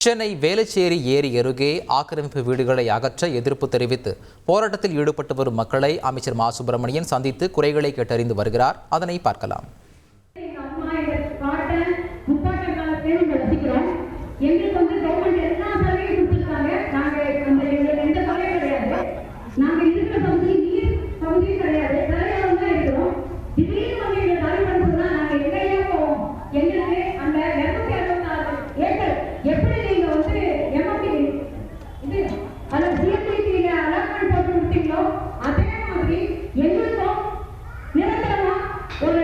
சென்னை வேலைச்சேரி ஏரி அருகே ஆக்கிரமிப்பு வீடுகளை அகற்ற எதிர்ப்பு தெரிவித்து போராட்டத்தில் ஈடுபட்டு வரும் மக்களை அமைச்சர் மா. சுப்பிரமணியன் சந்தித்து குறைகளை கேட்டறிந்து வருகிறார். அதனை பார்க்கலாம் எங்க அம்மா எங்க பாட்டன் முப்பாட்டன் காலத்திலேயும் இங்க வசிக்கிறோம் எங்களுக்கு வந்து கவர்மெண்ட் எல்லா சலுகையும் கொடுத்துருக்காங்க நாங்க அந்த எங்களுக்கு எந்த கவலையும் கிடையாது நாங்க இருக்கிற பகுதி நீர் பகுதியும் கிடையாது கரையோரம் தான் இருக்கிறோம் திடீர்னு வந்து எங்க தலைவன் சொன்னா நாங்க எங்கேயே போவோம் எங்களுக்கு அந்த இருநூத்தி அறுபத்தி நாலு ஏக்கர் எப்படி நீங்க வந்து எம்எப்பி இது அந்த சிஎம்டிக்கு நீங்க அலாட்மெண்ட் போட்டு கொடுத்தீங்களோ அதே மாதிரி எங்களுக்கும் நிரந்தரமா ஒரு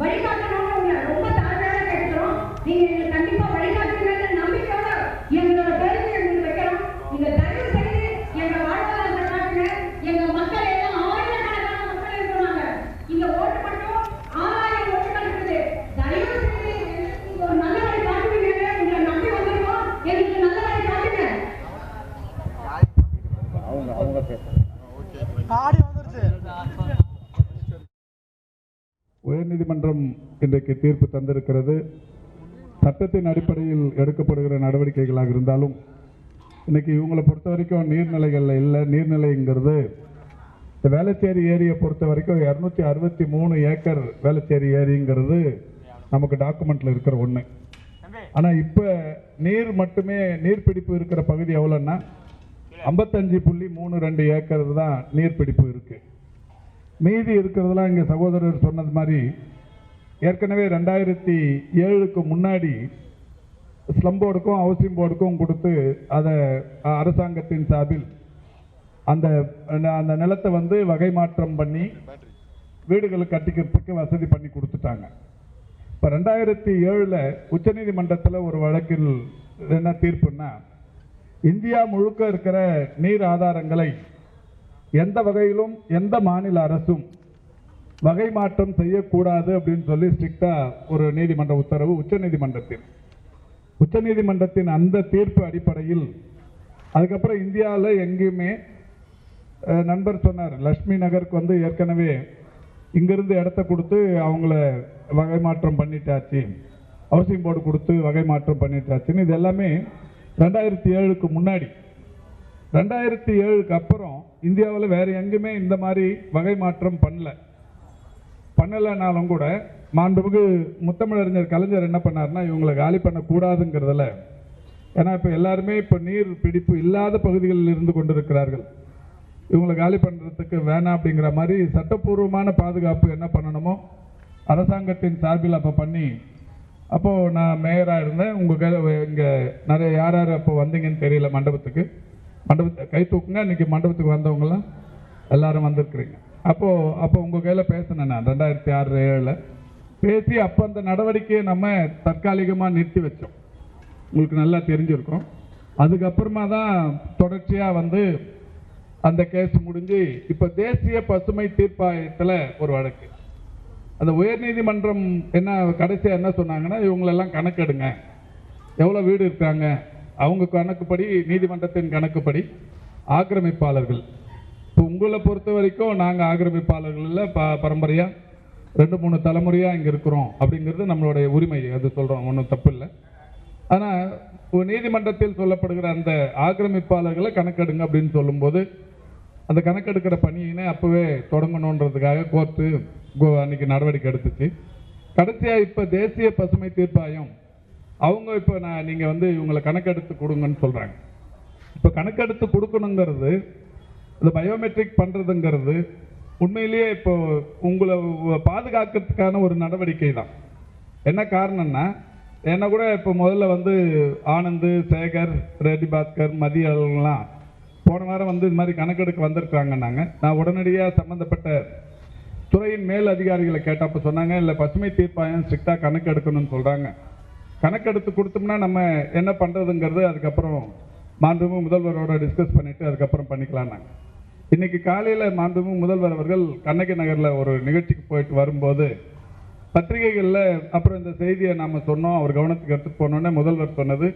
வழிகாட்டணும்னு உங்களை ரொம்ப தாழ்மையாக கேட்கிறோம் நீங்க எங்களுக்கு கண்டிப்பா வழிகாட்டுவீங்கன்னு நம்பிக்கையோட எங்களோட பேருக்கு எங்களுக்கு வைக்கிறோம் நீங்க தயவு செய்து எங்க வாழ்வாதாரத்தை காட்டுங்க எங்க மக்கள் எல்லாம் ஆயிரக்கணக்கான மக்கள் இருக்கிறாங்க இங்க ஓட்டு மட்டும் ஆறாயிரம் ஓட்டுகள் இருக்குது தயவு செய்து எங்களுக்கு நீங்க ஒரு நல்ல வழி காட்டுவீங்க உங்களை நம்பி வந்திருக்கோம் எங்களுக்கு நல்ல வழி காட்டுங்க ஆடி வந்துருச்சு உயர்நீதிமன்றம் இன்றைக்கு தீர்ப்பு தந்திருக்கிறது. சட்டத்தின் அடிப்படையில் எடுக்கப்படுகிற நடவடிக்கைகளாக இருந்தாலும் இன்னைக்கு இவங்களை பொறுத்த வரைக்கும் நீர்நிலைகளில் இல்லை. நீர்நிலைங்கிறது இந்த வேளச்சேரி ஏரியை பொறுத்த வரைக்கும் இரநூத்தி அறுபத்தி மூணு ஏக்கர் வேளச்சேரி ஏரிங்கிறது நமக்கு டாக்குமெண்ட்ல இருக்கிற ஒன்று ஆனால் இப்போ நீர் மட்டுமே நீர்பிடிப்பு இருக்கிற பகுதி எவ்வளோன்னா ஐம்பத்தஞ்சு புள்ளி மூணு ரெண்டு ஏக்கர் தான் நீர்பிடிப்பு இருக்குது மீதி இருக்கிறதெல்லாம் இங்கே சகோதரர் சொன்னது மாதிரி ஏற்கனவே ரெண்டாயிரத்தி ஏழுக்கு முன்னாடி ஸ்லம் போர்டுக்கும் ஹவுசிங் போர்டுக்கும் கொடுத்து அதை அரசாங்கத்தின் சார்பில் அந்த அந்த நிலத்தை வந்து வகை மாற்றம் பண்ணி வீடுகளை கட்டிக்கிறதுக்கு வசதி பண்ணி கொடுத்துட்டாங்க. இப்போ ரெண்டாயிரத்தி ஏழில் உச்சநீதிமன்றத்தில் ஒரு வழக்கில் என்ன தீர்ப்புன்னா இந்தியா முழுக்க இருக்கிற நீர் ஆதாரங்களை எந்த வகையிலும் எந்த மாநில அரசும் வகை மாற்றம் செய்யக்கூடாது அப்படின்னு சொல்லி ஸ்ட்ரிக்டா ஒரு நீதிமன்ற உத்தரவு உச்சநீதிமன்றத்தில் உச்சநீதிமன்றத்தின் அந்த தீர்ப்பு அடிப்படையில் அதுக்கப்புறம் இந்தியாவில் எங்கேயுமே நண்பர் சொன்னார் லக்ஷ்மி நகருக்கு வந்து ஏற்கனவே இங்கிருந்து இடத்த கொடுத்து அவங்கள வகை மாற்றம் பண்ணிட்டாச்சு. ஹவுசிங் போர்டு கொடுத்து வகை மாற்றம் பண்ணிட்டாச்சுன்னு இது எல்லாமே ரெண்டாயிரத்தி ஏழுக்கு முன்னாடி. ரெண்டாயிரத்தி ஏழுக்கு அப்புறம் இந்தியாவில் வேறு எங்குமே இந்த மாதிரி வகை மாற்றம் பண்ணல. பண்ணலைனாலும் கூட மாண்புமிகு முத்தமிழறிஞர் கலைஞர் என்ன பண்ணாருன்னா இவங்களை காலி பண்ணக்கூடாதுங்கிறதுல. ஏன்னா இப்போ எல்லாருமே இப்போ நீர் பிடிப்பு இல்லாத பகுதிகளில் இருந்து கொண்டிருக்கிறார்கள். இவங்களை காலி பண்ணுறதுக்கு வேணாம் அப்படிங்கிற மாதிரி சட்டப்பூர்வமான பாதுகாப்பு என்ன பண்ணணுமோ அரசாங்கத்தின் சார்பில் அப்போ பண்ணி அப்போது நான் மேயராக இருந்தேன். உங்கள் கையில் இங்கே நிறைய யார் யார் அப்போ வந்தீங்கன்னு தெரியல மண்டபத்துக்கு. மண்டபத்தை கை தூக்குங்க. இன்றைக்கி மண்டபத்துக்கு வந்தவங்களாம் எல்லாரும் வந்திருக்கிறீங்க. அப்போது அப்போ உங்கள் கையில் பேசினேன் நான் ரெண்டாயிரத்தி ஆறு ஏழில். பேசி அப்போ அந்த நடவடிக்கையை நம்ம தற்காலிகமாக நிறுத்தி வச்சோம். உங்களுக்கு நல்லா தெரிஞ்சிருக்கும். அதுக்கப்புறமா தான் தொடர்ச்சியாக வந்து அந்த கேஸ் முடிஞ்சு இப்போ தேசிய பசுமை தீர்ப்பாயத்தில் ஒரு வழக்கு. அந்த உயர்நீதிமன்றம் என்ன கடைசியாக என்ன சொன்னாங்கன்னா இவங்களெல்லாம் கணக்கெடுங்க. எவ்வளோ வீடு இருக்காங்க? அவங்க கணக்குப்படி நீதிமன்றத்தின் கணக்குப்படி ஆக்கிரமிப்பாளர்கள். இப்போ உங்களை பொறுத்த வரைக்கும் நாங்கள் ஆக்கிரமிப்பாளர்களில் ப பரம்பரையாக ரெண்டு மூணு தலைமுறையாக இங்கே இருக்கிறோம் அப்படிங்கிறது நம்மளுடைய உரிமை அது சொல்கிறோம் ஒன்றும் தப்பு இல்லை. ஆனால் ஒரு நீதிமன்றத்தில் சொல்லப்படுகிற அந்த ஆக்கிரமிப்பாளர்களை கணக்கெடுங்க அப்படின்னு சொல்லும்போது அந்த கணக்கெடுக்கிற பணியினை அப்போவே தொடங்கணுன்றதுக்காக கோர்ட்டு கோ அன்னைக்கு நடவடிக்கை எடுத்துச்சு. கடைசியாக இப்போ தேசிய பசுமை தீர்ப்பாயம் அவங்க இப்போ நான் நீங்கள் வந்து இவங்களை கணக்கெடுத்து கொடுங்கன்னு சொல்கிறாங்க இப்போ கணக்கெடுத்து கொடுக்கணுங்கிறது இந்த பயோமெட்ரிக் பண்ணுறதுங்கிறது உண்மையிலேயே இப்போ உங்களை பாதுகாக்கிறதுக்கான ஒரு நடவடிக்கை தான் என்ன காரணம்னா என்ன கூட இப்போ முதல்ல வந்து ஆனந்து சேகர் ரெட்டி பாஸ்கர் மதியெல்லாம் போன வாரம் வந்து இது மாதிரி கணக்கெடுக்க வந்திருக்காங்கன்னாங்க. நான் உடனடியாக சம்மந்தப்பட்ட துறையின் மேல் அதிகாரிகளை கேட்டப்ப சொன்னாங்க. இல்லை பசுமை தீர்ப்பாயம் ஸ்ட்ரிக்டாக கணக்கெடுக்கணும்னு சொல்கிறாங்க கணக்கெடுத்து கொடுத்தோம்னா நம்ம என்ன பண்ணுறதுங்கிறது அதுக்கப்புறம் மாண்புமிகு முதல்வரோட டிஸ்கஸ் பண்ணிவிட்டு அதுக்கப்புறம் பண்ணிக்கலான்னாங்க இன்னைக்கு காலையில் மாண்புமிகு முதல்வர் அவர்கள் கண்ணகி நகரில் ஒரு நிகழ்ச்சிக்கு போயிட்டு வரும்போது பத்திரிகைகளில் அப்புறம் இந்த செய்தியை நாம் சொன்னோம் அவர் கவனத்துக்கு எடுத்துகிட்டு போனோன்னே முதல்வர் சொன்னது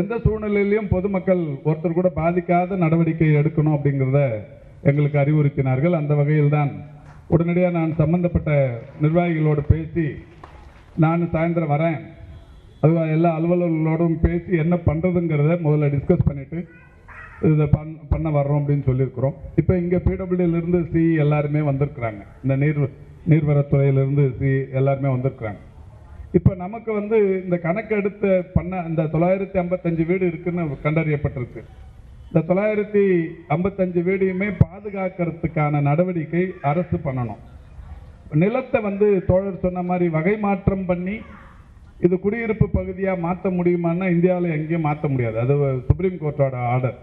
எந்த சூழ்நிலையிலையும் பொதுமக்கள் ஒருத்தர் கூட பாதிக்காத நடவடிக்கை எடுக்கணும் அப்படிங்கிறத எங்களுக்கு அறிவுறுத்தினார்கள். அந்த வகையில் தான் உடனடியாக நான் சம்பந்தப்பட்ட நிர்வாகிகளோடு பேசி நான் சாயந்தரம் வரேன். அது எல்லா அலுவலர்களோடும் பேசி என்ன பண்ணுறதுங்கிறத முதல்ல டிஸ்கஸ் பண்ணிவிட்டு இதை பண் பண்ண வர்றோம் அப்படின்னு சொல்லியிருக்கிறோம். இப்போ இங்கே பிடபிள்யூலேருந்து சி எல்லாருமே வந்திருக்கிறாங்க. இந்த நீர் நீர்வரத்துறையிலேருந்து சி எல்லாருமே வந்திருக்கிறாங்க. இப்போ நமக்கு வந்து இந்த கணக்கெடுத்த பண்ண இந்த தொள்ளாயிரத்தி ஐம்பத்தஞ்சு வீடு இருக்குன்னு கண்டறியப்பட்டிருக்கு. இந்த தொள்ளாயிரத்தி ஐம்பத்தஞ்சு வீடையுமே பாதுகாக்கிறதுக்கான நடவடிக்கை அரசு பண்ணணும். நிலத்தை வந்து தோழர் சொன்ன மாதிரி வகை மாற்றம் பண்ணி இது குடியிருப்பு பகுதியாக மாற்ற முடியுமான்னா இந்தியாவில் எங்கேயும் மாற்ற முடியாது. அது சுப்ரீம் கோர்ட்டோட ஆர்டர்.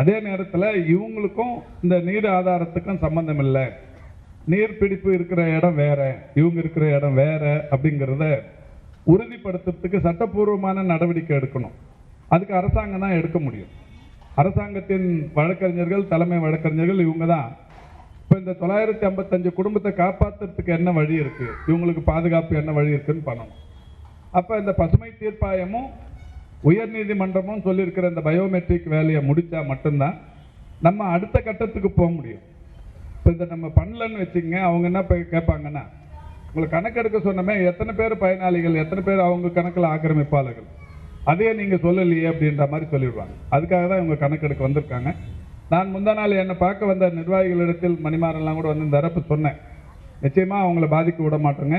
அதே நேரத்தில் இவங்களுக்கும் இந்த நீர் ஆதாரத்துக்கும் சம்மந்தம் இல்லை. நீர் பிடிப்பு இருக்கிற இடம் வேற இவங்க இருக்கிற இடம் வேற அப்படிங்கிறத உறுதிப்படுத்துறதுக்கு சட்டப்பூர்வமான நடவடிக்கை எடுக்கணும். அதுக்கு அரசாங்கம் தான் எடுக்க முடியும். அரசாங்கத்தின் வழக்கறிஞர்கள் தலைமை வழக்கறிஞர்கள் இவங்க தான். இப்போ இந்த தொள்ளாயிரத்தி ஐம்பத்தஞ்சு குடும்பத்தை காப்பாற்றுறதுக்கு என்ன வழி இருக்குது இவங்களுக்கு பாதுகாப்பு என்ன வழி இருக்குன்னு பண்ணணும். அப்போ இந்த பசுமை தீர்ப்பாயமும் உயர்நீதிமன்றமும் சொல்லியிருக்கிற இந்த பயோமெட்ரிக் வேலையை முடித்தா மட்டும்தான் நம்ம அடுத்த கட்டத்துக்கு போக முடியும். இப்போ இதை நம்ம பண்ணலன்னு வச்சுங்க அவங்க என்ன போய் கேட்பாங்கன்னா உங்களுக்கு கணக்கெடுக்க சொன்னமே எத்தனை பேர் பயனாளிகள் எத்தனை பேர் அவங்க கணக்கில் ஆக்கிரமிப்பாளர்கள்? அதையே நீங்கள் சொல்லலையே அப்படின்ற மாதிரி சொல்லிடுவாங்க. அதுக்காக தான் இவங்க கணக்கெடுக்க வந்திருக்காங்க. நான் முந்தா நாள் என்னை பார்க்க வந்த நிர்வாகிகளிடத்தில் மணிமாறன்லாம் கூட வந்து இந்த தரப்பு சொன்னேன். நிச்சயமாக அவங்கள பாதிக்க விட மாட்டேங்க.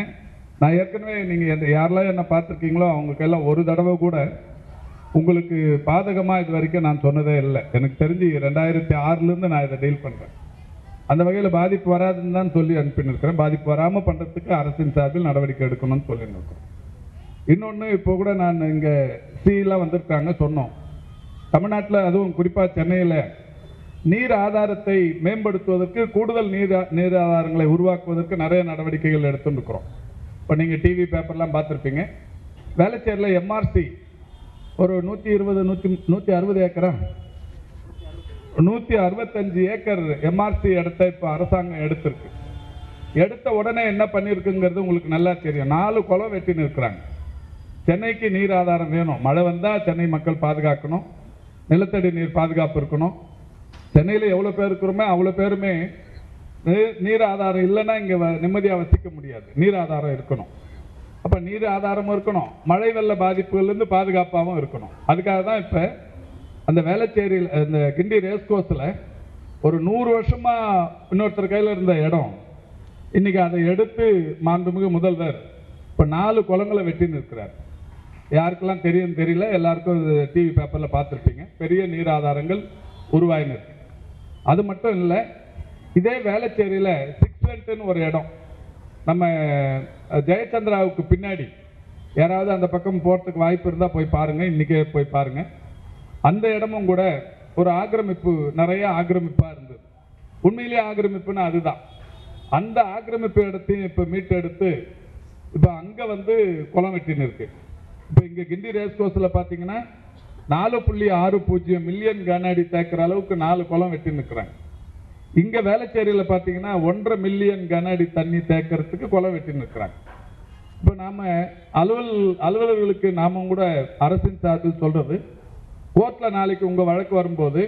நான் ஏற்கனவே நீங்கள் யாரெல்லாம் என்னை பார்த்துருக்கீங்களோ அவங்களுக்கெல்லாம் ஒரு தடவை கூட உங்களுக்கு பாதகமாக இது வரைக்கும் நான் சொன்னதே இல்லை. எனக்கு தெரிஞ்சு ரெண்டாயிரத்தி ஆறுலேருந்து நான் இதை டீல் பண்ணுறேன் அந்த வகையில் பாதிப்பு வராதுன்னு தான் சொல்லி அனுப்பினிருக்கிறேன் பாதிப்பு வராமல் பண்ணுறதுக்கு அரசின் சார்பில் நடவடிக்கை எடுக்கணும்னு சொல்லியிருக்கோம் இன்னொன்று இப்போ கூட நான் இங்கே சிலாம் வந்திருக்காங்க சொன்னோம். தமிழ்நாட்டில் அதுவும் குறிப்பாக சென்னையில் நீர் ஆதாரத்தை மேம்படுத்துவதற்கு கூடுதல் நீர் நீர் ஆதாரங்களை உருவாக்குவதற்கு நிறைய நடவடிக்கைகள் எடுத்துட்டு இருக்கிறோம் இப்போ நீங்கள் டிவி பேப்பர்லாம் பார்த்துருப்பீங்க. வேலைச்சேரில் எம்ஆர்சி ஒரு நூற்றி இருபது நூற்றி நூற்றி அறுபது ஏக்கரா? நூற்றி அறுபத்தஞ்சு ஏக்கர் எம்ஆர்சி இடத்த இப்போ அரசாங்கம் எடுத்திருக்கு. எடுத்த உடனே என்ன பண்ணியிருக்குங்கிறது உங்களுக்கு நல்லா தெரியும். நாலு குளம் வெட்டின்னு இருக்கிறாங்க. சென்னைக்கு நீர் ஆதாரம் வேணும். மழை வந்தால் சென்னை மக்கள் பாதுகாக்கணும். நிலத்தடி நீர் பாதுகாப்பு இருக்கணும். சென்னையில் எவ்வளோ பேர் இருக்கிறோமோ அவ்வளோ பேருமே நீர் ஆதாரம் இல்லைன்னா இங்கே நிம்மதியாக வசிக்க முடியாது. நீர் ஆதாரம் இருக்கணும். அப்போ நீர் ஆதாரமும் இருக்கணும். மழை வெள்ள பாதிப்புகள்லேருந்து பாதுகாப்பாகவும் இருக்கணும். அதுக்காக தான் இப்போ அந்த வேளச்சேரியில் இந்த கிண்டி ரேஸ் கோர்ஸில் ஒரு நூறு வருஷமாக இன்னொருத்தர் கையில் இருந்த இடம். இன்னைக்கு அதை எடுத்து மாண்புமிகு முதல்வர் இப்போ நாலு குளங்களை வெட்டின்னு இருக்கிறார் யாருக்கெல்லாம் தெரியும் தெரியல. எல்லாருக்கும் டிவி பேப்பரில் பார்த்துருப்பீங்க. பெரிய நீர் ஆதாரங்கள் உருவாயின்னு இருக்கு. அது மட்டும் இல்லை இதே வேளச்சேரியில் சிக்ஸ் ஒரு இடம். நம்ம ஜெயச்சந்திராவுக்கு பின்னாடி யாராவது அந்த பக்கம் போகிறதுக்கு வாய்ப்பு இருந்தால் போய் பாருங்கள் இன்றைக்கே போய் பாருங்கள் அந்த இடமும் கூட ஒரு ஆக்கிரமிப்பு நிறைய ஆக்கிரமிப்பாக இருந்தது. உண்மையிலேயே ஆக்கிரமிப்புன்னா அதுதான். அந்த ஆக்கிரமிப்பு இடத்தையும் இப்போ மீட்டெடுத்து இப்போ அங்கே வந்து குளம் வெட்டின்னு இருக்கு. இப்போ இங்கே கிண்டி ரேஸ் கோர்ஸில் பார்த்தீங்கன்னா நாலு புள்ளி ஆறு பூஜ்ஜியம் மில்லியன் கன அடி தேக்கிற அளவுக்கு நாலு குளம் வெட்டின்னு இருக்கிறாங்க. இங்க வேளச்சேரியில பாத்தீங்கன்னா ஒன்றரை மில்லியன் கன அடி தண்ணி தேக்கிறதுக்கு கொலை வெட்டின்னு இருக்கிறாங்க. இப்போ நாம அலுவல் அலுவலர்களுக்கு நாமும் கூட அரசின் சார்பில் சொல்றது கோர்ட்ல நாளைக்கு உங்க வழக்கு வரும்போது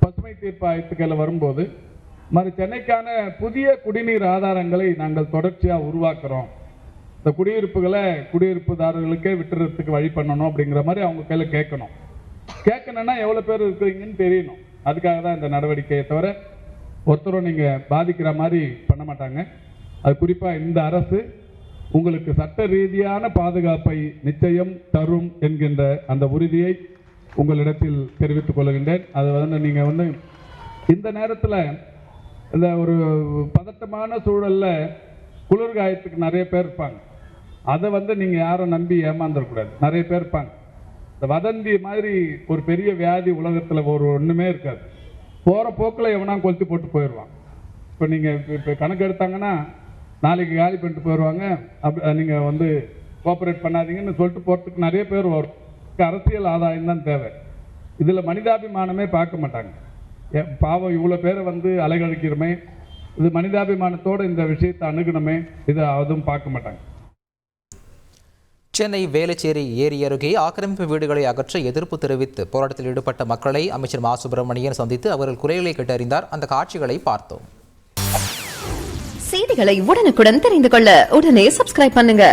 பசுமை தீர்ப்பாயத்துக்கள் வரும்போது மாதிரி சென்னைக்கான புதிய குடிநீர் ஆதாரங்களை நாங்கள் தொடர்ச்சியா உருவாக்குறோம். இந்த குடியிருப்புகளை குடியிருப்புதாரர்களுக்கே விட்டுறதுக்கு வழி பண்ணணும் அப்படிங்கிற மாதிரி அவங்க கையில கேட்கணும். கேட்கணும்னா எவ்வளவு பேர் இருக்கிறீங்கன்னு தெரியணும். அதுக்காக தான் இந்த நடவடிக்கையை தவிர ஒருத்தரும் நீங்கள் பாதிக்கிற மாதிரி பண்ண மாட்டாங்க. அது குறிப்பாக இந்த அரசு உங்களுக்கு சட்ட ரீதியான பாதுகாப்பை நிச்சயம் தரும் என்கின்ற அந்த உறுதியை உங்களிடத்தில் தெரிவித்துக் கொள்கின்றேன். அது வந்து நீங்கள் வந்து இந்த நேரத்தில் இந்த ஒரு பதட்டமான சூழலில் குளிர்காயத்துக்கு நிறைய பேர் இருப்பாங்க. அதை வந்து நீங்கள் யாரும் நம்பி ஏமாந்துடக்கூடாது. நிறைய பேர் இருப்பாங்க. இந்த வதந்தி மாதிரி ஒரு பெரிய வியாதி உலகத்தில் ஒரு ஒன்றுமே இருக்காது. போகிற போக்கில் எவனா கொளுத்தி போட்டு போயிடுவான். இப்போ நீங்கள் இப்போ கணக்கு எடுத்தாங்கன்னா நாளைக்கு காலி பண்ணிட்டு போயிடுவாங்க. அப்படி நீங்கள் வந்து கோஆப்ரேட் பண்ணாதீங்கன்னு சொல்லிட்டு போகிறதுக்கு நிறைய பேர் வரும். அரசியல் ஆதாயம் தான் தேவை. இதில் மனிதாபிமானமே பார்க்க மாட்டாங்க. பாவம் இவ்வளோ பேரை வந்து அலைகழிக்கிறோமே. இது மனிதாபிமானத்தோடு இந்த விஷயத்தை அணுகணுமே. இதை அதுவும் பார்க்க மாட்டாங்க. சென்னை வேலைச்சேரி ஏரி அருகே ஆக்கிரமிப்பு வீடுகளை அகற்ற எதிர்ப்பு தெரிவித்து போராட்டத்தில் ஈடுபட்ட மக்களை அமைச்சர் மா. சுப்பிரமணியன் சந்தித்து அவர்கள் குறைகளை கேட்டறிந்தார். அந்த காட்சிகளை பார்த்தோம். செய்திகளை உடனுக்குடன் தெரிந்து கொள்ள உடனே சப்ஸ்கிரைப் பண்ணுங்க.